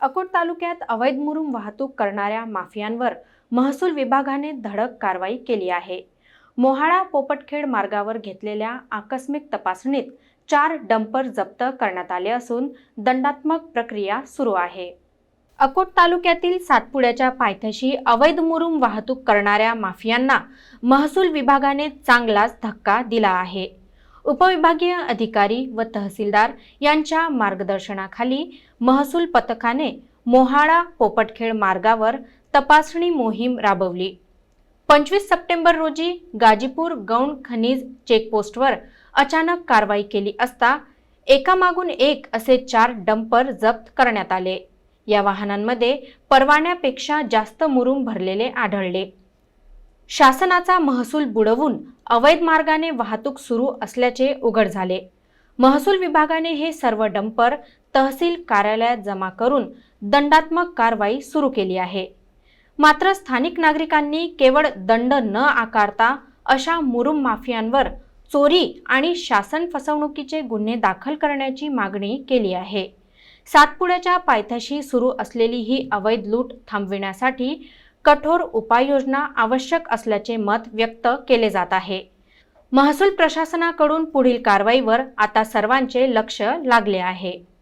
अकोट तालुक्यात अवैध मुरुम वाहतूक करणाऱ्या माफियांवर महसूल विभागाने धडक कारवाई केली आहे. मोहाळा पोपटखेड मार्गावर घेतलेल्या आकस्मिक तपासणीत चार डंपर जप्त करण्यात आले असून दंडात्मक प्रक्रिया सुरू आहे. अकोट तालुक्यातील सातपुड्याच्या पायथ्याशी अवैध मुरुम वाहतूक करणाऱ्या माफियांना महसूल विभागाने चांगलाच धक्का दिला आहे. उपविभागीय अधिकारी व तहसीलदार यांच्या मार्गदर्शनाखाली महसूल पथकाने मोहाळा पोपटखेड मार्गावर तपासणी मोहीम राबवली. पंचवीस सप्टेंबर रोजी गाजीपूर गौण खनिज चेकपोस्टवर अचानक कारवाई केली असता एकामागून एक असे चार डंपर जप्त करण्यात आले. या वाहनांमध्ये परवान्यापेक्षा जास्त मुरुम भरलेले आढळले. शासनाचा महसूल बुडवून अवैध मार्गाने वाहतूक सुरू असल्याचे उघड झाले. महसूल विभागाने हे सर्व डंपर तहसील कार्यालयात जमा करून दंडात्मक कारवाई सुरू केली आहे. मात्र स्थानिक नागरिकांनी केवळ दंड न आकारता अशा मुरुम माफियांवर चोरी आणि शासन फसवणुकीचे गुन्हे दाखल करण्याची मागणी केली आहे. सातपुड्याच्या पायथ्याशी सुरू असलेली ही अवैध लूट थांबविण्यासाठी कठोर उपाययोजना आवश्यक असल्याचे मत व्यक्त केले जात आहे. महसूल प्रशासनाकडून पुढील कारवाईवर आता सर्वांचे लक्ष लागले आहे.